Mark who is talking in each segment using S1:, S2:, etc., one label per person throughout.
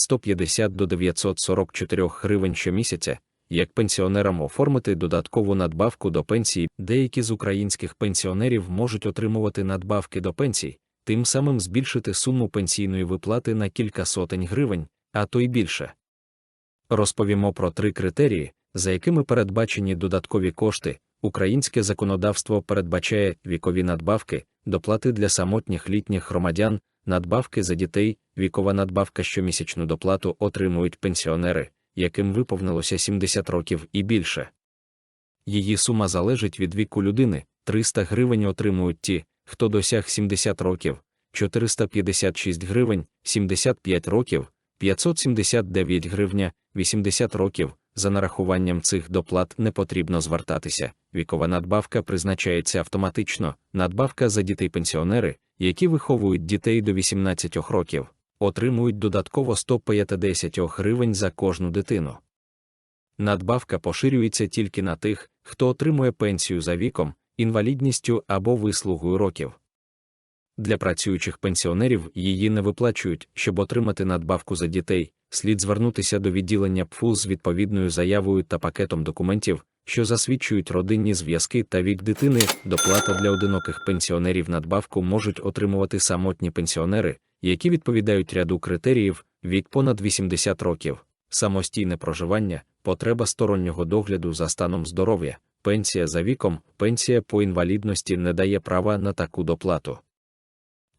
S1: від 150 до 944 гривень щомісяця, як пенсіонерам оформити додаткову надбавку до пенсії. Деякі з українських пенсіонерів можуть отримувати надбавки до пенсій, тим самим збільшити суму пенсійної виплати на кілька сотень гривень, а то й більше. Розповімо про три критерії, за якими передбачені додаткові кошти. Українське законодавство передбачає вікові надбавки, доплати для самотніх літніх громадян, надбавки за дітей, вікова надбавка щомісячну доплату отримують пенсіонери, яким виповнилося 70 років і більше. Її сума залежить від віку людини 300 гривень отримують ті, хто досяг 70 років, 456 гривень, 75 років, 579 гривня, 80 років. За нарахуванням цих доплат не потрібно звертатися. Вікова надбавка призначається автоматично, надбавка за дітей-пенсіонери, які виховують дітей до 18 років, отримують додатково 150 гривень за кожну дитину. Надбавка поширюється тільки на тих, хто отримує пенсію за віком, інвалідністю або вислугою років. Для працюючих пенсіонерів її не виплачують, щоб отримати надбавку за дітей, слід звернутися до відділення ПФУ з відповідною заявою та пакетом документів, що засвідчують родинні зв'язки та вік дитини. Доплата для одиноких пенсіонерів надбавку можуть отримувати самотні пенсіонери, які відповідають ряду критеріїв вік понад 80 років, самостійне проживання, потреба стороннього догляду за станом здоров'я, пенсія за віком, пенсія по інвалідності не дає права на таку доплату.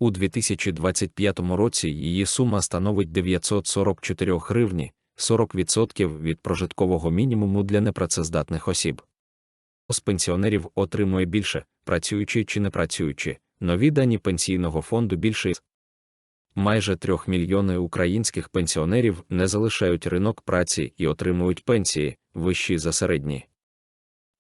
S1: У 2025 році її сума становить 944 гривні, 40% від прожиткового мінімуму для непрацездатних осіб. З пенсіонерів отримує більше, працюючи чи не працюючи, нові дані пенсійного фонду більше майже 3 мільйони українських пенсіонерів не залишають ринок праці і отримують пенсії, вищі за середні.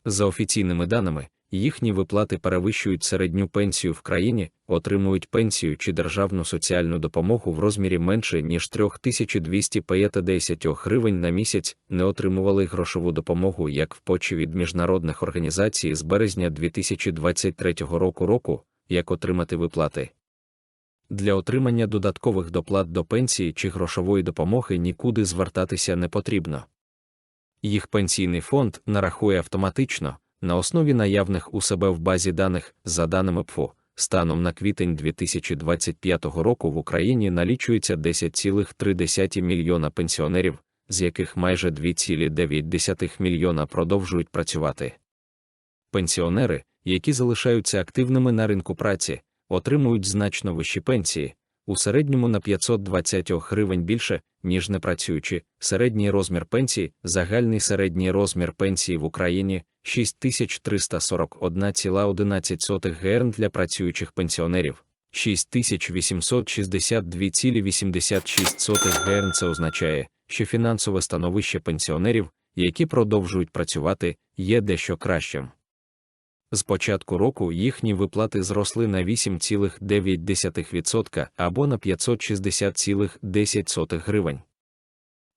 S1: За офіційними даними, їхні виплати перевищують середню пенсію в країні, отримують пенсію чи державну соціальну допомогу в розмірі менше ніж 3250 гривень на місяць, не отримували грошову допомогу як в почі від міжнародних організацій з березня 2023 року року, як отримати виплати. Для отримання додаткових доплат до пенсії чи грошової допомоги нікуди звертатися не потрібно. Їх пенсійний фонд нарахує автоматично, на основі наявних у себе в базі даних, за даними ПФО, станом на квітень 2025 року в Україні налічується 10,3 мільйона пенсіонерів, з яких майже 2,9 мільйона продовжують працювати. Пенсіонери, які залишаються активними на ринку праці, отримують значно вищі пенсії, у середньому на 520 гривень більше, ніж непрацюючі, середній розмір пенсії, загальний середній розмір пенсії в Україні 6341,11 грн для працюючих пенсіонерів, 6862,86 грн. Це означає, що фінансове становище пенсіонерів, які продовжують працювати, є дещо кращим. З початку року їхні виплати зросли на 8,9% або на 560,10 гривень.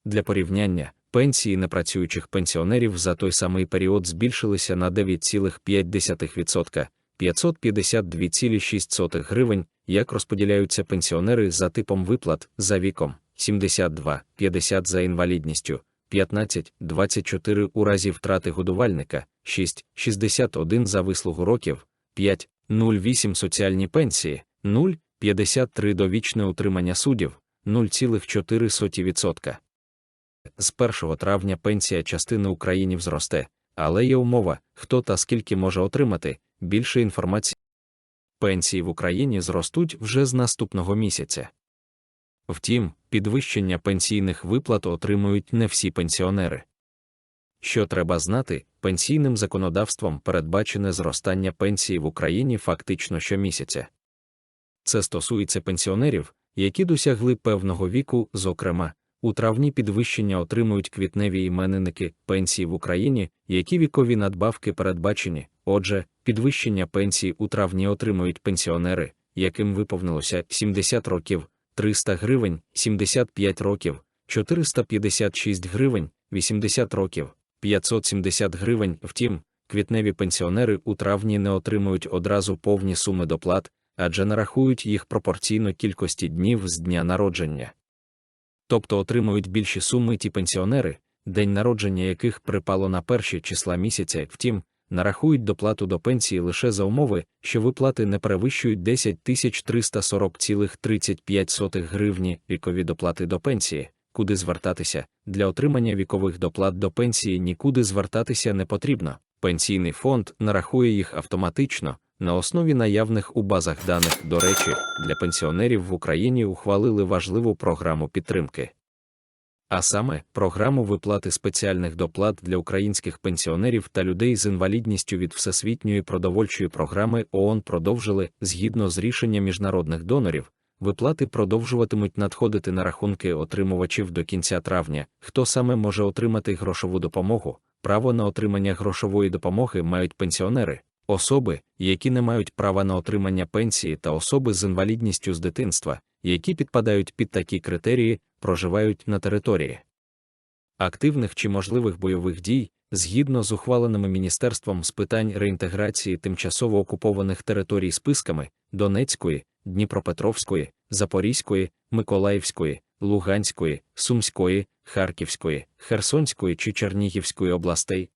S1: Для порівняння, пенсії непрацюючих пенсіонерів за той самий період збільшилися на 9,5%, 552,6 гривень, як розподіляються пенсіонери за типом виплат за віком 72, 50 за інвалідністю. 15, 24 у разі втрати годувальника, 6, 61 за вислугу років, 5, 0,8 соціальні пенсії, 0, 53 довічне утримання суддів, 0,4%. З 1 травня пенсія частини Україні зросте, але є умова, хто та скільки може отримати, більше інформації. Пенсії в Україні зростуть вже з наступного місяця. Втім, підвищення пенсійних виплат отримують не всі пенсіонери. Що треба знати, пенсійним законодавством передбачене зростання пенсії в Україні фактично щомісяця. Це стосується пенсіонерів, які досягли певного віку, зокрема, у травні підвищення отримують квітневі іменинники пенсії в Україні, які вікові надбавки передбачені. Отже, підвищення пенсії у травні отримують пенсіонери, яким виповнилося 70 років, 300 гривень, 75 років, 456 гривень, 80 років, 570 гривень. Втім, квітневі пенсіонери у травні не отримують одразу повні суми доплат, адже нарахують їх пропорційно кількості днів з дня народження. Тобто отримують більші суми ті пенсіонери, день народження яких припало на перші числа місяця, втім, нарахують доплату до пенсії лише за умови, що виплати не перевищують 10 340,35 гривні вікові доплати до пенсії, куди звертатися. Для отримання вікових доплат до пенсії нікуди звертатися не потрібно. Пенсійний фонд нарахує їх автоматично. На основі наявних у базах даних, до речі, для пенсіонерів в Україні ухвалили важливу програму підтримки. А саме, програму виплати спеціальних доплат для українських пенсіонерів та людей з інвалідністю від Всесвітньої продовольчої програми ООН продовжили, згідно з рішенням міжнародних донорів, виплати продовжуватимуть надходити на рахунки отримувачів до кінця травня. Хто саме може отримати грошову допомогу? Право на отримання грошової допомоги мають пенсіонери, особи, які не мають права на отримання пенсії та особи з інвалідністю з дитинства, які підпадають під такі критерії, проживають на території. Активних чи можливих бойових дій, згідно з ухваленими Міністерством з питань реінтеграції тимчасово окупованих територій списками Донецької, Дніпропетровської, Запорізької, Миколаївської, Луганської, Сумської, Харківської, Херсонської чи Чернігівської областей,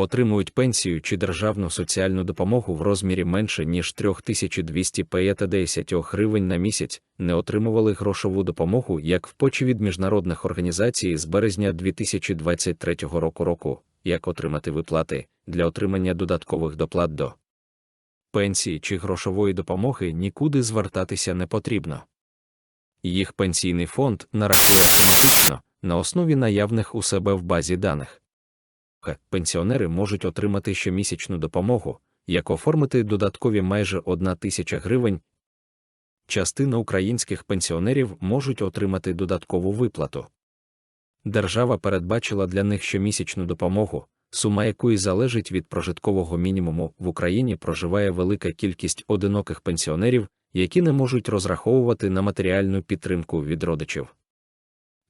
S1: отримують пенсію чи державну соціальну допомогу в розмірі менше ніж 3250 гривень на місяць, не отримували грошову допомогу як в почі від міжнародних організацій з березня 2023 року року, як отримати виплати для отримання додаткових доплат до пенсії чи грошової допомоги нікуди звертатися не потрібно. Їх пенсійний фонд нарахує автоматично на основі наявних у себе в базі даних пенсіонери можуть отримати щомісячну допомогу, як оформити додаткові майже 1 тисяча гривень. Частина українських пенсіонерів можуть отримати додаткову виплату. Держава передбачила для них щомісячну допомогу, сума якої залежить від прожиткового мінімуму. В Україні проживає велика кількість одиноких пенсіонерів, які не можуть розраховувати на матеріальну підтримку від родичів.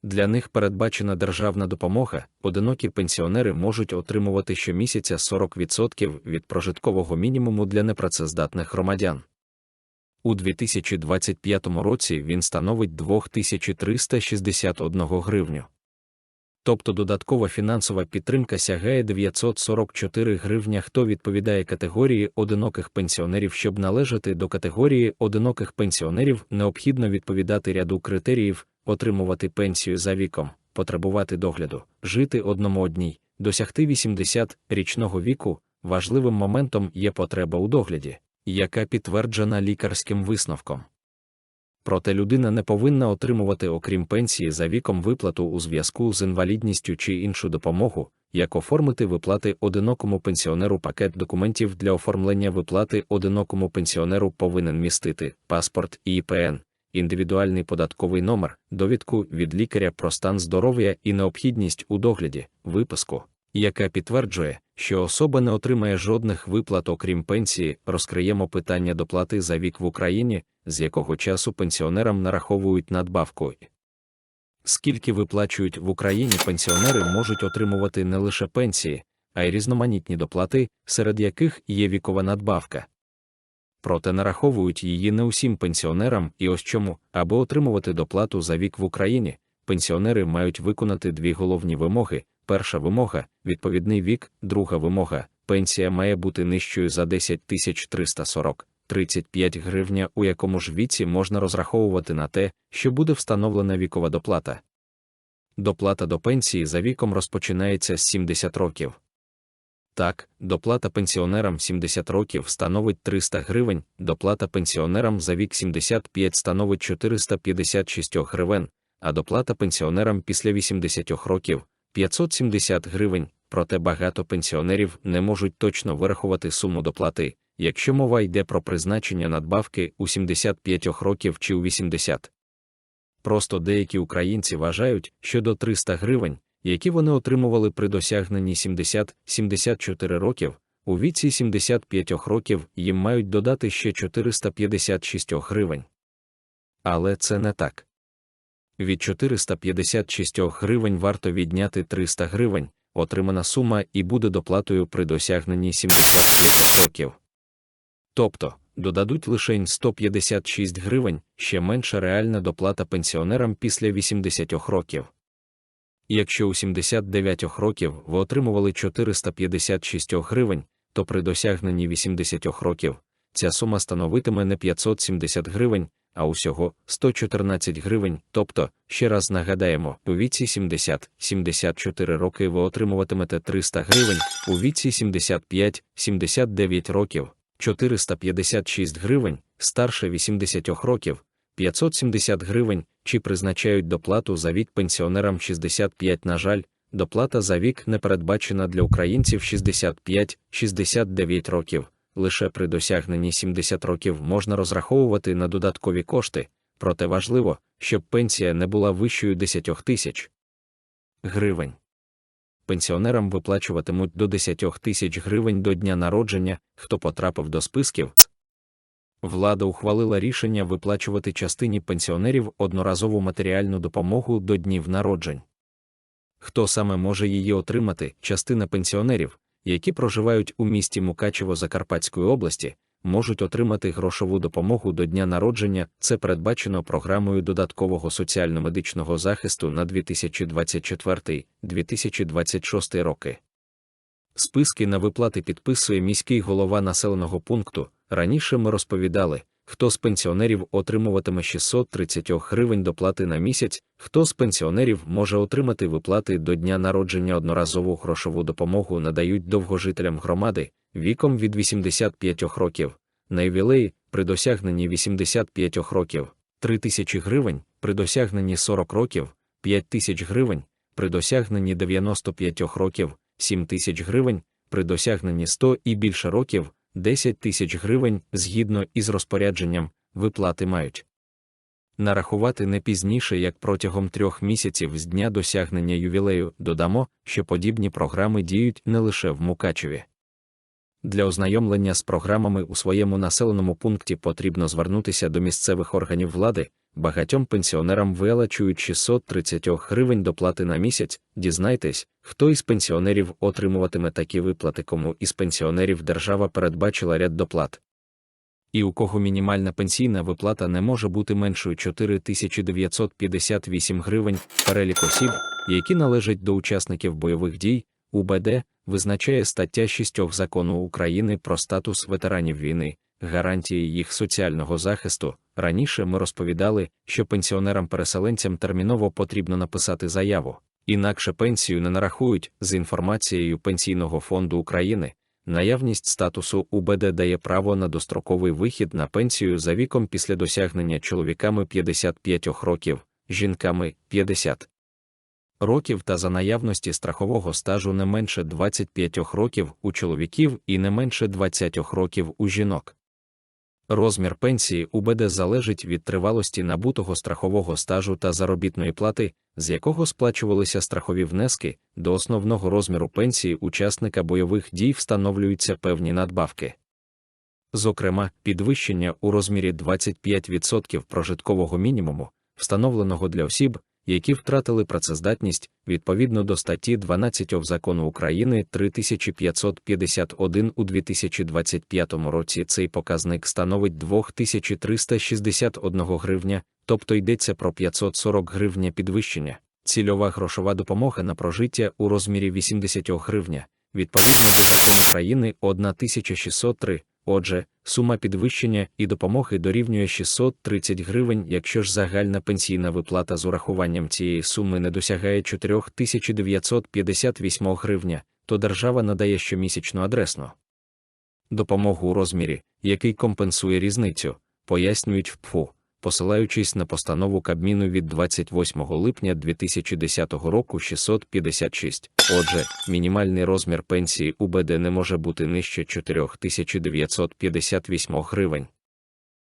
S1: Для них передбачена державна допомога, одинокі пенсіонери можуть отримувати щомісяця 40% від прожиткового мінімуму для непрацездатних громадян. У 2025 році він становить 2361 гривню. Тобто додаткова фінансова підтримка сягає 944 гривня. Хто відповідає категорії одиноких пенсіонерів, щоб належати до категорії одиноких пенсіонерів, необхідно відповідати ряду критеріїв, отримувати пенсію за віком, потребувати догляду, жити одному одній, досягти 80-річного віку. Важливим моментом є потреба у догляді, яка підтверджена лікарським висновком. Проте людина не повинна отримувати, окрім пенсії за віком виплату у зв'язку з інвалідністю чи іншу допомогу, як оформити виплати одинокому пенсіонеру. Пакет документів для оформлення виплати одинокому пенсіонеру повинен містити паспорт і ІПН, індивідуальний податковий номер, довідку від лікаря про стан здоров'я і необхідність у догляді, виписку, яка підтверджує, що особа не отримає жодних виплат, окрім пенсії, розкриємо питання доплати за вік в Україні, з якого часу пенсіонерам нараховують надбавку. Скільки виплачують в Україні пенсіонери можуть отримувати не лише пенсії, а й різноманітні доплати, серед яких є вікова надбавка проте нараховують її не усім пенсіонерам, і ось чому, аби отримувати доплату за вік в Україні, пенсіонери мають виконати дві головні вимоги: перша вимога відповідний вік, друга вимога пенсія має бути нижчою за 10 340 35 гривня, у якому ж віці можна розраховувати на те, що буде встановлена вікова доплата. Доплата до пенсії за віком розпочинається з 70 років. Так, доплата пенсіонерам 70 років становить 300 гривень, доплата пенсіонерам за вік 75 становить 456 гривень, а доплата пенсіонерам після 80 років 570 гривень. Проте багато пенсіонерів не можуть точно вирахувати суму доплати, якщо мова йде про призначення надбавки у 75 років чи у 80. Просто деякі українці вважають, що до 300 гривень які вони отримували при досягненні 70-74 років, у віці 75 років їм мають додати ще 456 гривень. Але це не так. Від 456 гривень варто відняти 300 гривень, отримана сума і буде доплатою при досягненні 75 років. Тобто, додадуть лише 156 гривень, ще менша реальна доплата пенсіонерам після 80 років. Якщо у 79 років ви отримували 456 гривень, то при досягненні 80 років ця сума становитиме не 570 гривень, а усього 114 гривень. Тобто, ще раз нагадаємо, у віці 70-74 роки ви отримуватимете 300 гривень, у віці 75-79 років 456 гривень, старше 80 років 570 гривень, чи призначають доплату за вік пенсіонерам 65. На жаль, доплата за вік не передбачена для українців 65-69 років. Лише при досягненні 70 років можна розраховувати на додаткові кошти, проте важливо, щоб пенсія не була вищою 10 тисяч гривень. Пенсіонерам виплачуватимуть до 10 тисяч гривень до дня народження, хто потрапив до списків. Влада ухвалила рішення виплачувати частині пенсіонерів одноразову матеріальну допомогу до днів народжень. Хто саме може її отримати, частина пенсіонерів, які проживають у місті Мукачево Закарпатської області, можуть отримати грошову допомогу до дня народження. Це передбачено програмою додаткового соціально-медичного захисту на 2024-2026 роки. Списки на виплати підписує міський голова населеного пункту. Раніше ми розповідали, хто з пенсіонерів отримуватиме 630 гривень доплати на місяць, хто з пенсіонерів може отримати виплати до дня народження? Одноразову грошову допомогу надають довгожителям громади віком від 85 років, на ювілеї при досягненні 85 років 3 тисячі гривень, при досягненні 40 років 5 тисяч гривень, при досягненні 95 років 7 тисяч гривень, при досягненні 100 і більше років 10 тисяч гривень згідно із розпорядженням, виплати мають. Нарахувати не пізніше, як протягом трьох місяців з дня досягнення ювілею додамо, що подібні програми діють не лише в Мукачеві. Для ознайомлення з програмами у своєму населеному пункті потрібно звернутися до місцевих органів влади, багатьом пенсіонерам виплачують 630 гривень доплати на місяць. Дізнайтесь, хто із пенсіонерів отримуватиме такі виплати, кому із пенсіонерів держава передбачила ряд доплат. І у кого мінімальна пенсійна виплата не може бути меншою 4958 гривень, перелік осіб, які належать до учасників бойових дій, УБД, визначає стаття 6 закону України про статус ветеранів війни, гарантії їх соціального захисту. Раніше ми розповідали, що пенсіонерам-переселенцям терміново потрібно написати заяву, інакше пенсію не нарахують з інформацією Пенсійного фонду України. Наявність статусу УБД дає право на достроковий вихід на пенсію за віком після досягнення чоловіками 55 років, жінками 50 років та за наявності страхового стажу не менше 25 років у чоловіків і не менше 20 років у жінок. Розмір пенсії УБД залежить від тривалості набутого страхового стажу та заробітної плати, з якого сплачувалися страхові внески, до основного розміру пенсії учасника бойових дій встановлюються певні надбавки. Зокрема, підвищення у розмірі 25% прожиткового мінімуму, встановленого для осіб, які втратили працездатність відповідно до статті 12 закону України 3551 у 2025 році цей показник становить 2361 гривня, тобто йдеться про 540 гривня підвищення. Цільова грошова допомога на прожиття у розмірі 80 гривня, відповідно до закону України 1603, Отже, сума підвищення і допомоги дорівнює 630 гривень, якщо ж загальна пенсійна виплата з урахуванням цієї суми не досягає 4958 гривня, то держава надає щомісячну адресну. Допомогу у розмірі, який компенсує різницю, пояснюють в ПФУ посилаючись на постанову Кабміну від 28 липня 2010 року 656. Отже, мінімальний розмір пенсії УБД не може бути нижче 4958 гривень.